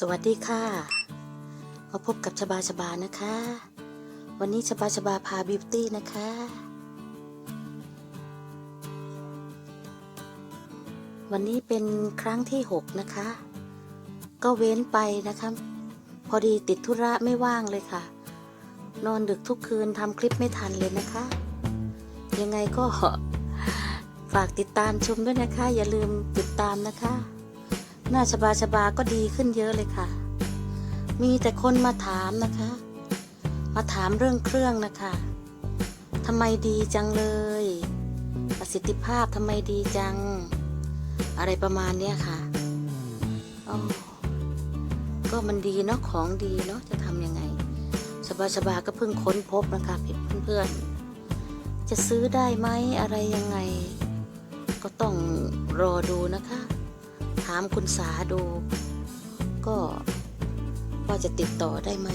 สวัสดีค่ะมาพบกับชบาชบานะคะ วันนี้ชบาชบาพาบิวตี้นะคะ วันนี้เป็นครั้งที่ 6 นะคะ ก็เว้นไปนะคะ พอดีติดธุระไม่ว่างเลยค่ะ นอนดึกทุกคืนทำคลิปไม่ทันเลยนะคะ ยังไงก็ฝากติดตามชมด้วยนะคะ อย่าลืมติดตามนะคะ หน้าชบาชบาก็ดีขึ้นเยอะเลยค่ะ มีแต่คนมาถามนะคะ มาถามเรื่องเครื่องนะคะทำไมดีจังเลย ประสิทธิภาพทำไมดีจัง อะไรประมาณเนี้ยค่ะอ๋อก็มันดีเนาะของดีเนาะจะทำยังไงชบาชบาก็เพิ่งค้นพบนะคะเพื่อนๆจะซื้อได้ไหมอะไรยังไง ก็ต้องรอดูนะคะามคุณสาดู ก็ว่าจะติดต่อได้ไหม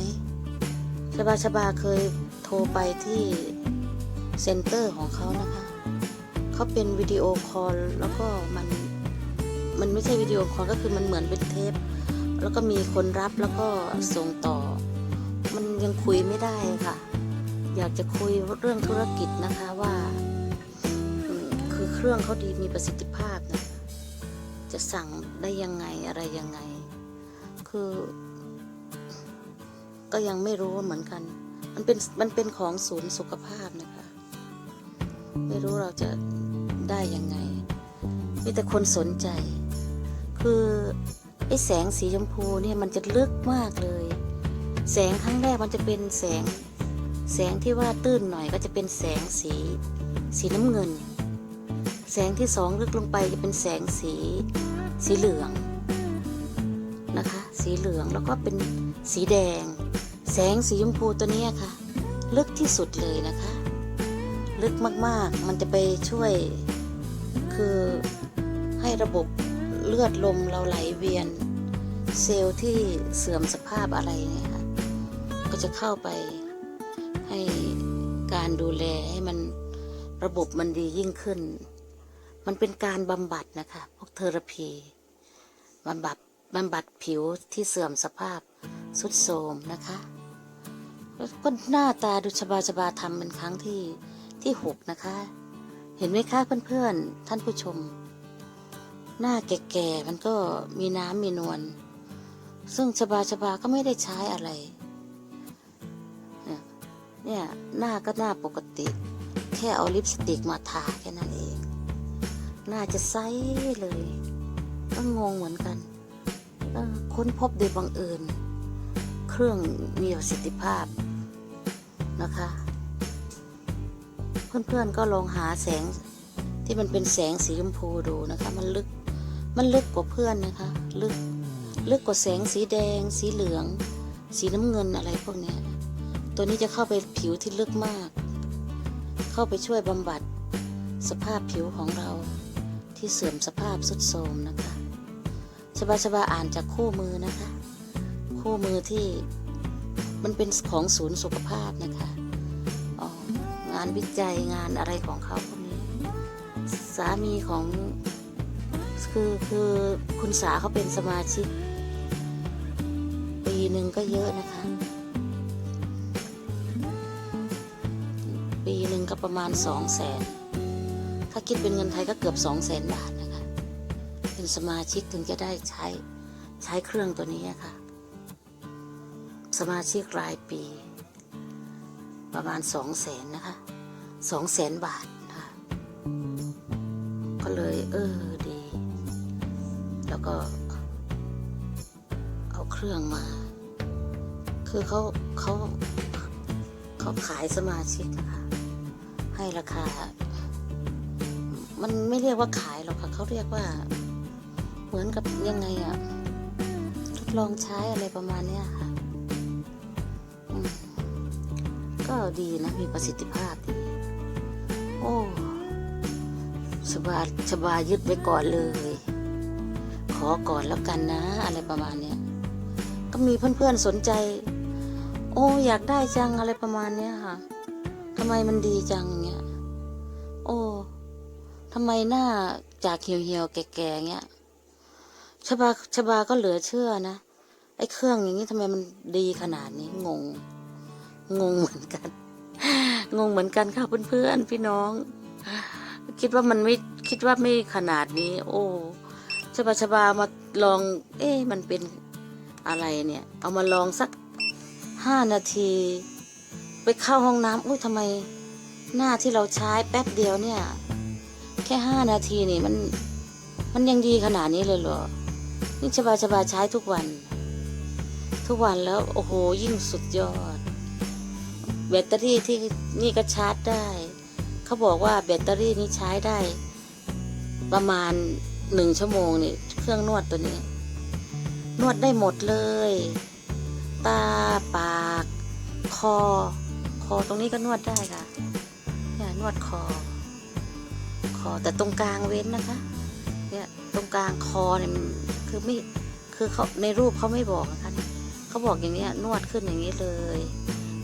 ชบาชบาเคยโทรไปที่เซ็นเตอร์ของเขานะคะ เขาเป็นวิดีโอคอลแล้วก็มันมันไม่ใช่วิดีโอคอลก็คือมันเหมือนเป็นเทป แล้วก็มีคนรับแล้วก็ส่งต่อ มันยังคุยไม่ได้ค่ะ อยากจะคุยเรื่องธุรกิจนะคะว่า คือเครื่องเขาดีมีประสิทธิภาพนะ จะสั่งได้ยังไงอะไรยังไง คือก็ยังไม่รู้เหมือนกัน มันเป็นมันเป็นของศูนย์สุขภาพนะคะ ไม่รู้เราจะได้ยังไง มีแต่คนสนใจ คือไอ้แสงสีชมพูเนี่ยมันจะลึกมากเลย แสงครั้งแรกมันจะเป็นแสง แสงที่ว่าตื้นหน่อยก็จะเป็นแสงสีสีน้ำเงิน งที่สองลึกลงไปจะเป็นแสงสีสีเหลืองนะคะ สีเหลืองแล้วก็เป็นสีแดง แสงสีชมพูตัวนี้ค่ะ ลึกที่สุดเลยนะคะ ลึกมากๆมันจะไปช่วย คือให้ระบบเลือดลมเราไหลเวียน เซลล์ที่เสื่อมสภาพอะไรเนี่ยค่ะก็จะเข้าไปให้การดูแลให้มันระบบมันดียิ่งขึ้น มันเป็นการบำบัดนะคะพวกเทอราพีบำบัดบำบัดผิวที่เสื่อมสภาพสุดโทรมนะคะก็หน้าตาดูชบาชบาทำเป็นครั้งที่ที่หกนะคะ เห็นไหมคะเพื่อนๆท่านผู้ชม หน้าแก่ๆมันก็มีน้ำมีนวลซึ่งชบาชบาก็ไม่ได้ใช้อะไรเนี่ยเนี่ยหน้าก็หน้าปกติ แค่เอาลิปสติกมาทาแค่นั้นเอง น่าจะใสเลย ก็งงเหมือนกันค้นพบโดยบังเอิญเครื่องมีประสิทธิภาพนะคะ เพื่อนๆก็ลองหาแสงที่มันเป็นแสงสีชมพูดูนะคะ มันลึกมันลึกกว่าเพื่อนนะคะ ลึกลึกกว่าแสงสีแดง สีเหลือง สีน้ำเงินอะไรพวกนี้ตัวนี้จะเข้าไปผิวที่ลึกมาก เข้าไปช่วยบำบัดสภาพผิวของเรา ที่เสื่อมสภาพสุดโทรมนะคะชบาชบาอ่านจากคู่มือนะคะ คู่มือที่มันเป็นของศูนย์สุขภาพนะคะงานวิจัยงานอะไรของเขาพวกนี้ สามีของคือคือคุณสาเขาเป็นสมาชิก ปีหนึ่งก็เยอะนะคะ ปีหนึ่งก็ประมาณสองแสนาคิดเป็นเงินไทยก็เกือบสองแสนบาทนะคะ เป็นสมาชิกถึงจะได้ใช้ใช้เครื่องตัวนี้ค่ะ สมาชิกรายปี ประมาณสองแสนนะคะสองแสนบาทนะคะ ก็เลยเออดี แล้วก็เอาเครื่องมา คือเขาเขาเขาขายสมาชิกนะคะให้ราคา มันไม่เรียกว่าขายหรอกค่ะเขาเรียกว่า เหมือนกับยังไงอะทดลองใช้อะไรประมาณเนี้ยค่ะก็ดีนะมีประสิทธิภาพดีโอ้ชบาชบายึดไว้ก่อนเลย ขอก่อนแล้วกันนะ อะไรประมาณเนี้ยก็มีเพื่อนๆสนใจ โอ้อยากได้จังอะไรประมาณเนี้ยค่ะทำไมมันดีจังเงี้ย โอ้ ทำไมหน้าจากเหี่ยวๆแก่ๆเงี้ยชบาชบาก็เหลือเชื่อนะ ไอ้เครื่องอย่างนี้ทำไมมันดีขนาดนี้งง งงเหมือนกัน งงเหมือนกันค่ะเพื่อนๆพี่น้อง คิดว่ามันไม่คิดว่าไม่ขนาดนี้ โอ้ชบาชบามาลอง เอ๊ะมันเป็นอะไรเนี่ย เอามาลองสักห้านาที ไปเข้าห้องน้ำอุ้ยทำไม หน้าที่เราใช้แป๊บเดียวเนี่ย ค่ห้านาทีนี่มัน มันยังดีขนาดนี้เลยเหรอ นี่ชบาชบาใช้ทุกวัน ทุกวันแล้วโอ้โหยิ่งสุดยอด แบตเตอรี่ที่นี่ก็ชาร์จได้ เขาบอกว่าแบตเตอรี่นี้ใช้ได้ ประมาณหนึ่งชั่วโมงนี่เครื่องนวดตัวนี้ นวดได้หมดเลย ตาปาก คอ คอตรงนี้ก็นวดได้ค่ะเนี่ยนวดคอ คอ แต่ตรงกลางเว้นนะคะ เนี่ยตรงกลางคอเนี่ยมันคือไม่คือเขาในรูปเขาไม่บอกนะคะเขาบอกอย่างเนี้ยนวดขึ้นอย่างนี้เลย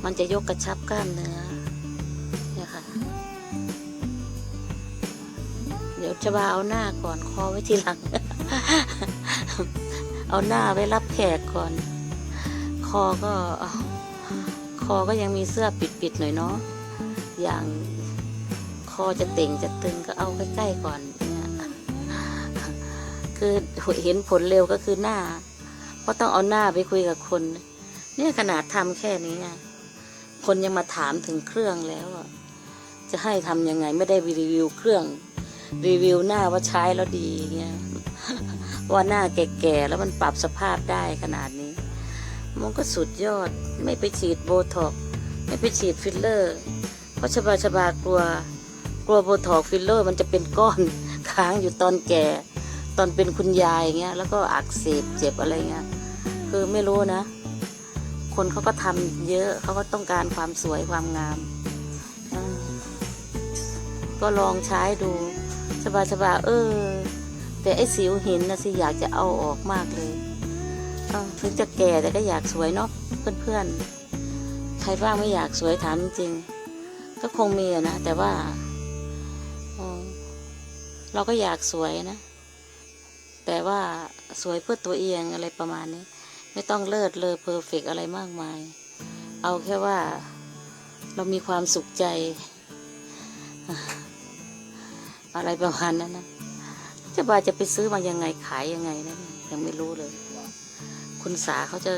มันจะยกกระชับกล้ามเนื้อเนี่ยค่ะ เดี๋ยวจะมาเอาหน้าก่อนคอไว้ทีหลัง เอาหน้าไว้รับแขกก่อน คอก็คอก็ยังมีเสื้อปิดๆหน่อยเนาะอย่าง คอจะเต่งจะตึงก็เอาใกล้ๆก่อนเนี่ยคือเห็นผลเร็วก็คือหน้า เพราะต้องเอาหน้าไปคุยกับคน เนี่ยขนาดทำแค่นี้คนยังมาถามถึงเครื่องแล้วอะจะให้ทำยังไงไม่ได้รีวิวเครื่อง รีวิวหน้าว่าใช้แล้วดีเงี้ยว่าหน้าแก่ๆแล้วมันปรับสภาพได้ขนาดนี้ มันก็สุดยอดไม่ไปฉีดโบท็อกไม่ไปฉีดฟิลเลอร์ เพราะชบาชบากลัว กลัวโบท็อกฟิลเลอร์ มันจะเป็นก้อนค้างอยู่ตอนแก่ ตอนเป็นคุณยายเงี้ยแล้วก็อักเสบเจ็บอะไรเงี้ยคือไม่รู้นะ คนเขาก็ทำเยอะเขาก็ต้องการความสวยความงาม ก็ลองใช้ดูชบาชบาเออ แต่ไอ้สิวหินนะสิอยากจะเอาออกมากเลยถึงจะแก่แต่ก็อยากสวยเนาะเพื่อนๆใครบ้างไม่อยากสวยถามจริงก็คงมีนะ แต่ว่า เราก็อยากสวยนะ แต่ว่าสวยเพื่อตัวเองอะไรประมาณนี้ ไม่ต้องเลิศเลอเพอร์เฟกอะไรมากมาย เอาแค่ว่าเรามีความสุขใจ อะไรประมาณนั้นนะจะบาจะไปซื้อมายังไงขายยังไงนะยังไม่รู้เลย คุณสาเขาจะ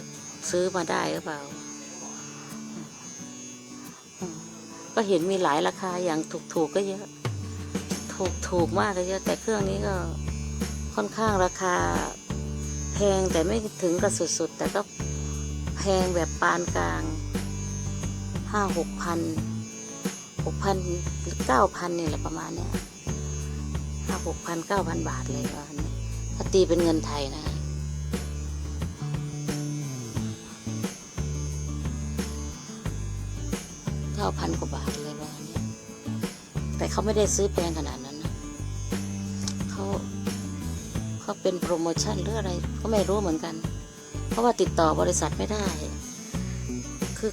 ซื้อมาได้หรือเปล่า ก็เห็นมีหลายราคาอย่างถูกๆก็เยอะ ถูกถูกมากก็เยอะแต่เครื่องนี้ก็ค่อนข้างราคาแพงแต่ไม่ถึงกับสุดๆ แต่ก็แพงแบบปานกลางห้าหกพันหกพันหรือเก้าพันนี่แหละประมาณเนี้ยห้าหกพันเก้าพันบาทเลยว่านี้ถ้าตีเป็นเงินไทยนะเก้าพันกว่าบาทเลยว่านี้แต่เขาไม่ได้ซื้อแพงขนาดนั้น เป็นโปรโมชั่นหรืออะไรก็ไม่รู้เหมือนกัน เพราะว่าติดต่อบริษัทไม่ได้ คือ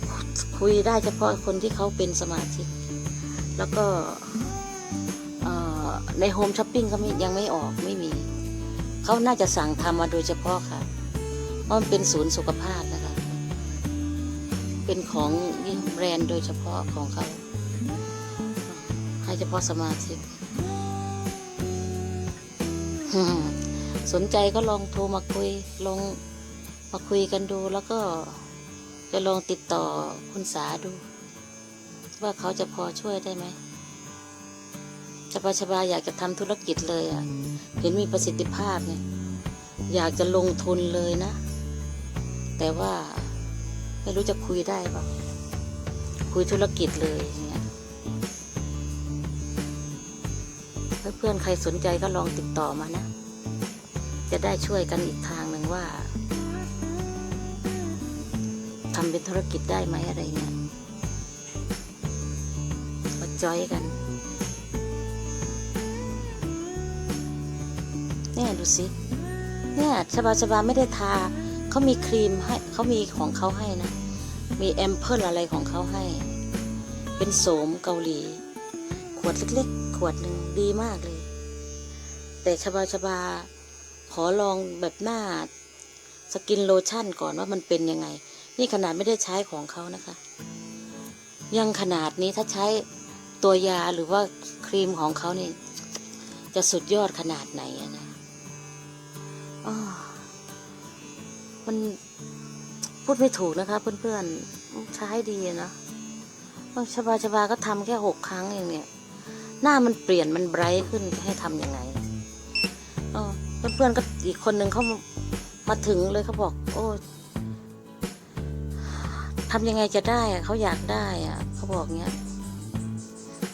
คุยได้เฉพาะคนที่เขาเป็นสมาชิก แล้วก็ในโฮมช้อปปิ้งเขายังไม่ออกไม่มี เขาน่าจะสั่งทำมาโดยเฉพาะค่ะ เพราะมันเป็นศูนย์สุขภาพนะคะ เป็นของแบรนด์โดยเฉพาะของเขา ให้เฉพาะสมาชิก สนใจก็ลองโทรมาคุยลองมาคุยกันดูแล้วก็จะลองติดต่อคุณสาดู ว่าเขาจะพอช่วยได้ไหมชบาชบาอยากจะทำธุรกิจเลยอะ่ะ เห็นมีประสิทธิภาพเนี่ยอยากจะลงทุนเลยนะ แต่ว่าไม่รู้จะคุยได้ปะคุยธุรกิจเลยอย่างเงี้ยเพื่อนใครสนใจก็ลองติดต่อมานะ จะได้ช่วยกันอีกทางหนึ่งว่าทำเป็นธุรกิจได้ไหมอะไรเงี้ยมาจอยกันเนี่ยดูสิเนี่ยชบาชบาไม่ได้ทาเขามีครีมให้เขามีของเขาให้นะ มีแอมเพิลอะไรของเขาให้ เป็นโสมเกาหลี ขวดเล็กๆ ขวดหนึ่งดีมากเลย แต่ชบาชบา ขอลองแบบหน้าสกินโลชั่นก่อนว่ามันเป็นยังไง นี่ขนาดไม่ได้ใช้ของเขานะคะ ยังขนาดนี้ถ้าใช้ตัวยาหรือว่าครีมของเขานี่จะสุดยอดขนาดไหนอะนะมันพูดไม่ถูกนะคะเพื่อนๆใช้ดีนะบางชบาชบาก็ทำแค่หกครั้งเองเนี่ย หน้ามันเปลี่ยนมันไบรท์ขึ้นให้ทำยังไงเออ เพื่อนก็อีกคนหนึ่งเขามาถึงเลยเขาบอก โอ้ทำยังไงจะได้อะเขาอยากได้อะเขาบอกเงี้ย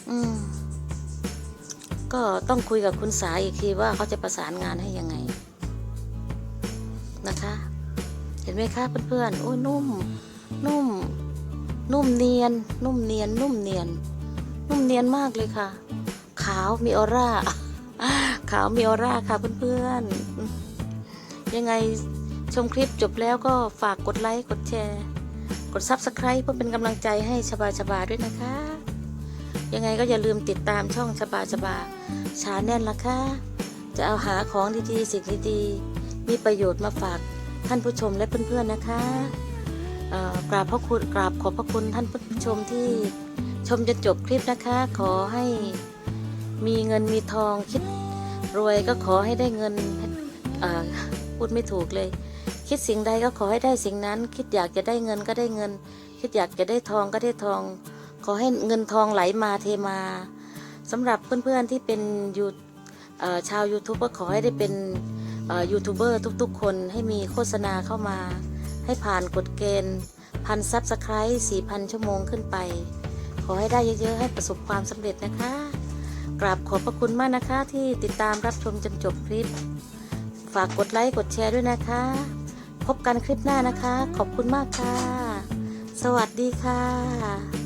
อืม ก็ต้องคุยกับคุณสายอีกทีว่าเขาจะประสานงานให้ยังไง นะคะ เห็นไหมคะเพื่อนๆโอ้ยนุ่ม นุ่ม นุ่มเนียน นุ่มเนียน นุ่มเนียน นุ่มเนียนมากเลยค่ะ ขาวมีออร่า ขาวมีออร่าค่ะเพื่อนๆ ยังไงชมคลิปจบแล้วก็ฝากกดไลค์ กดแชร์ กด Subscribe เพื่อเป็นกำลังใจให้ชบาชบาด้วยนะคะ ยังไงก็อย่าลืมติดตามช่องชบาชบาชาแน่นละค่ะ จะเอาหาของดีๆ สิ่งดีๆ มีประโยชน์มาฝากท่านผู้ชมและเพื่อนๆนะคะกราบพระคุณกราบขอบพระคุณท่านผู้ชมที่ชมจนจบคลิปนะคะ ขอให้มีเงินมีทองคิด รวยก็ขอให้ได้เงินพูดไม่ถูกเลย คิดสิ่งใดก็ขอให้ได้สิ่งนั้น คิดอยากจะได้เงินก็ได้เงิน คิดอยากจะได้ทองก็ได้ทอง ขอให้เงินทองไหลมาเทมาสำหรับเพื่อนๆที่เป็นยูชาว YouTube ก็ขอให้ได้เป็นยูทูบเบอร์ทุกๆ คนให้มีโฆษณาเข้ามา ให้ผ่านกฎเกณฑ์พันซับสไครต์สี่พันชั่วโมงขึ้นไป ขอให้ได้เยอะๆ ให้ประสบความสำเร็จนะคะ กราบขอบพระคุณมากนะคะที่ติดตามรับชมจนจบคลิป ฝากกดไลค์กดแชร์ด้วยนะคะ พบกันคลิปหน้านะคะ ขอบคุณมากค่ะ สวัสดีค่ะ